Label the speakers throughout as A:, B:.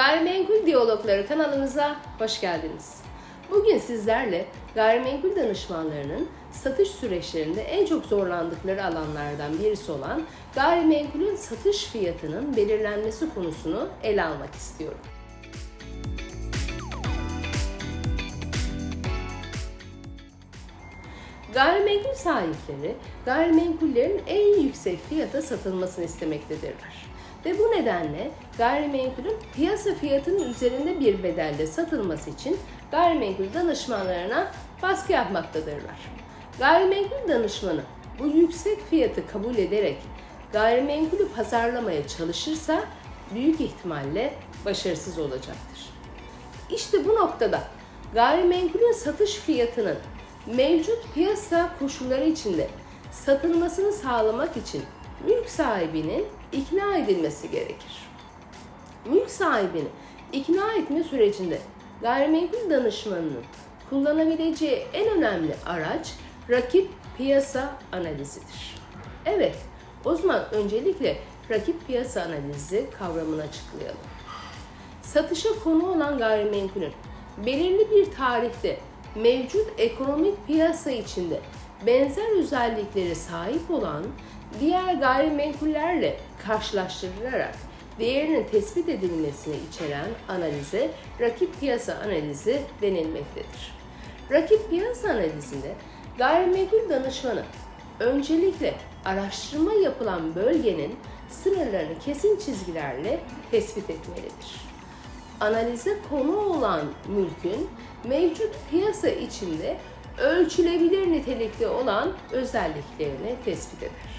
A: Gayrimenkul Diyalogları kanalımıza hoş geldiniz. Bugün sizlerle gayrimenkul danışmanlarının satış süreçlerinde en çok zorlandıkları alanlardan birisi olan gayrimenkulün satış fiyatının belirlenmesi konusunu ele almak istiyorum. Gayrimenkul sahipleri gayrimenkullerin en yüksek fiyata satılmasını istemektedirler. Ve bu nedenle gayrimenkulün piyasa fiyatının üzerinde bir bedelle satılması için gayrimenkul danışmanlarına baskı yapmaktadırlar. Gayrimenkul danışmanı bu yüksek fiyatı kabul ederek gayrimenkulü pazarlamaya çalışırsa büyük ihtimalle başarısız olacaktır. İşte bu noktada gayrimenkulün satış fiyatının mevcut piyasa koşulları içinde satılmasını sağlamak için mülk sahibinin ikna edilmesi gerekir. Mülk sahibini ikna etme sürecinde gayrimenkul danışmanının kullanabileceği en önemli araç rakip piyasa analizidir. Evet, o zaman öncelikle rakip piyasa analizi kavramını açıklayalım. Satışa konu olan gayrimenkulün belirli bir tarihte mevcut ekonomik piyasa içinde benzer özellikleri sahip olan diğer gayrimenkullerle karşılaştırılarak değerinin tespit edilmesini içeren analize rakip piyasa analizi denilmektedir. Rakip piyasa analizinde gayrimenkul danışmanı öncelikle araştırma yapılan bölgenin sınırlarını kesin çizgilerle tespit etmelidir. Analize konu olan mülkün mevcut piyasa içinde ölçülebilir nitelikte olan özelliklerini tespit eder.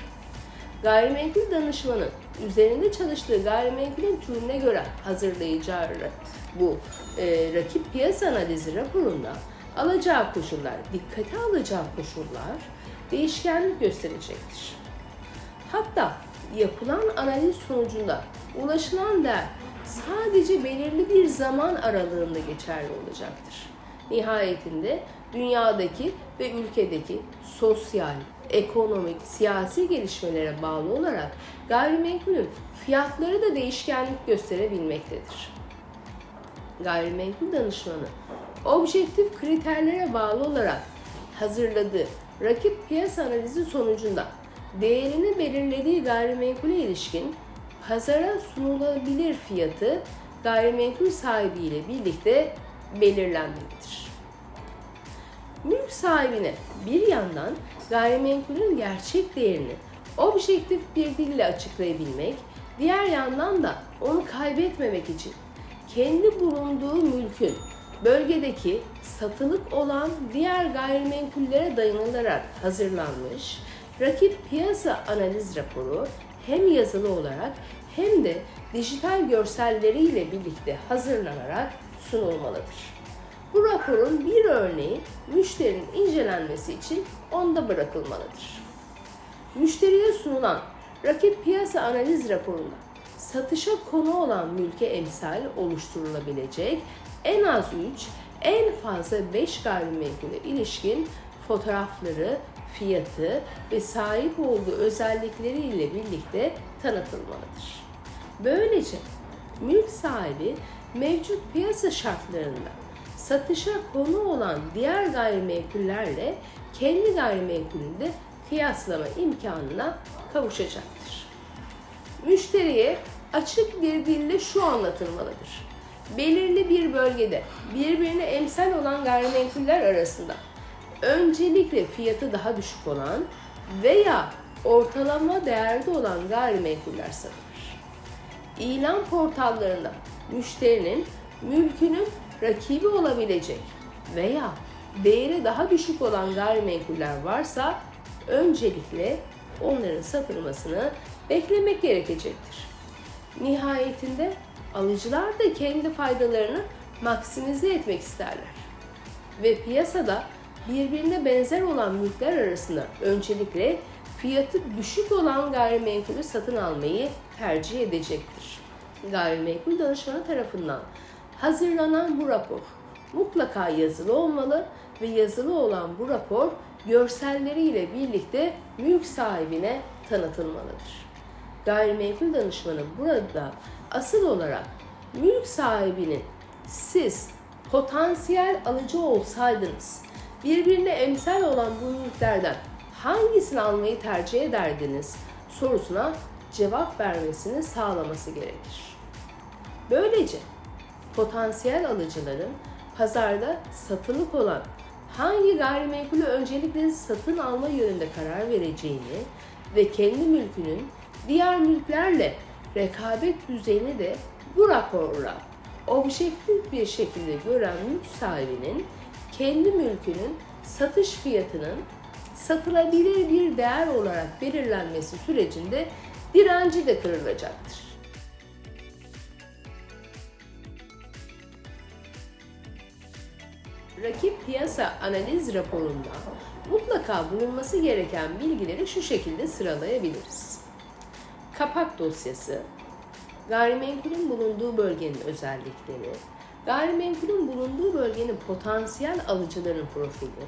A: Gayrimenkul danışmanın üzerinde çalıştığı gayrimenkulün türüne göre hazırlayacağı bu e, rakip piyasa analizi raporunda alacağı koşullar, dikkate alacağı koşullar değişkenlik gösterecektir. Hatta yapılan analiz sonucunda ulaşılan değer sadece belirli bir zaman aralığında geçerli olacaktır. Nihayetinde dünyadaki ve ülkedeki sosyal, ekonomik, siyasi gelişmelere bağlı olarak gayrimenkulün fiyatları da değişkenlik gösterebilmektedir. Gayrimenkul danışmanı objektif kriterlere bağlı olarak hazırladığı rakip piyasa analizi sonucunda değerini belirlediği gayrimenkule ilişkin pazara sunulabilir fiyatı gayrimenkul sahibiyle birlikte belirlenmelidir. Mülk sahibine bir yandan gayrimenkulün gerçek değerini objektif bir dille açıklayabilmek, diğer yandan da onu kaybetmemek için kendi bulunduğu mülkün bölgedeki satılık olan diğer gayrimenkullere dayanılarak hazırlanmış rakip piyasa analiz raporu hem yazılı olarak hem de dijital görselleriyle birlikte hazırlanarak sunulmalıdır. Bu raporun bir örneği müşterinin incelenmesi için onda bırakılmalıdır. Müşteriye sunulan rakip piyasa analiz raporunda satışa konu olan mülke emsal oluşturulabilecek en az 3, en fazla 5 gayrimenkule ilişkin fotoğrafları, fiyatı ve sahip olduğu özellikleriyle birlikte tanıtılmalıdır. Böylece mülk sahibi mevcut piyasa şartlarında satışa konu olan diğer gayrimenkullerle kendi gayrimenkulünde kıyaslama imkanına kavuşacaktır. Müşteriye açık bir dille şu anlatılmalıdır. Belirli bir bölgede birbirine emsal olan gayrimenkuller arasında öncelikle fiyatı daha düşük olan veya ortalama değerde olan gayrimenkuller satılır. İlan portallarında müşterinin mülkünün rakibi olabilecek veya değeri daha düşük olan gayrimenkuller varsa öncelikle onların satılmasını beklemek gerekecektir. Nihayetinde alıcılar da kendi faydalarını maksimize etmek isterler. Ve piyasada birbirine benzer olan mülkler arasında öncelikle fiyatı düşük olan gayrimenkulü satın almayı tercih edecektir. Gayrimenkul danışmanı tarafından hazırlanan bu rapor mutlaka yazılı olmalı ve yazılı olan bu rapor görselleriyle birlikte mülk sahibine tanıtılmalıdır. Gayrimenkul danışmanı burada asıl olarak mülk sahibinin siz potansiyel alıcı olsaydınız birbirine emsal olan bu mülklerden hangisini almayı tercih ederdiniz sorusuna cevap vermesini sağlaması gerekir. Böylece potansiyel alıcıların pazarda satılık olan hangi gayrimenkulü öncelikle satın alma yönünde karar vereceğini ve kendi mülkünün diğer mülklerle rekabet düzeyini de bu raporla objektif bir şekilde gören mülk sahibinin kendi mülkünün satış fiyatının satılabilir bir değer olarak belirlenmesi sürecinde direnci de kırılacaktır. Rakip piyasa analiz raporunda mutlaka bulunması gereken bilgileri şu şekilde sıralayabiliriz. Kapak dosyası, gayrimenkulün bulunduğu bölgenin özellikleri, gayrimenkulün bulunduğu bölgenin potansiyel alıcıların profili,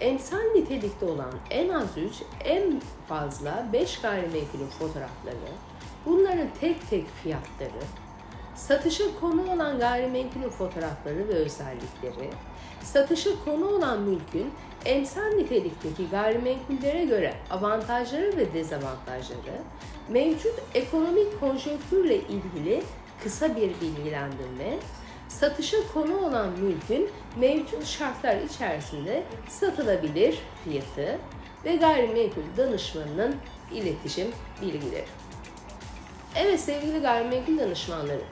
A: emsal nitelikte olan en az 3, en fazla 5 gayrimenkulün fotoğrafları, bunların tek tek fiyatları, satışa konu olan gayrimenkulün fotoğrafları ve özellikleri, satışa konu olan mülkün emsal nitelikteki gayrimenkullere göre avantajları ve dezavantajları, mevcut ekonomik konjonktürle ilgili kısa bir bilgilendirme, satışa konu olan mülkün mevcut şartlar içerisinde satılabilir fiyatı ve gayrimenkul danışmanının iletişim bilgileri. Evet sevgili gayrimenkul danışmanları,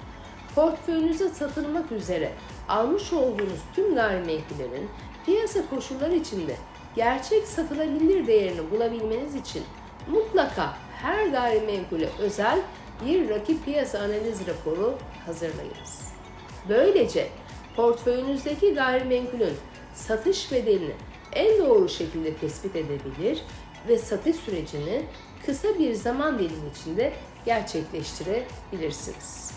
A: portföyünüze satılmak üzere almış olduğunuz tüm gayrimenkullerin piyasa koşulları içinde gerçek satılabilir değerini bulabilmeniz için mutlaka her gayrimenkule özel bir rakip piyasa analiz raporu hazırlayınız. Böylece portföyünüzdeki gayrimenkulün satış bedelini en doğru şekilde tespit edebilir ve satış sürecini kısa bir zaman dilimi içinde gerçekleştirebilirsiniz.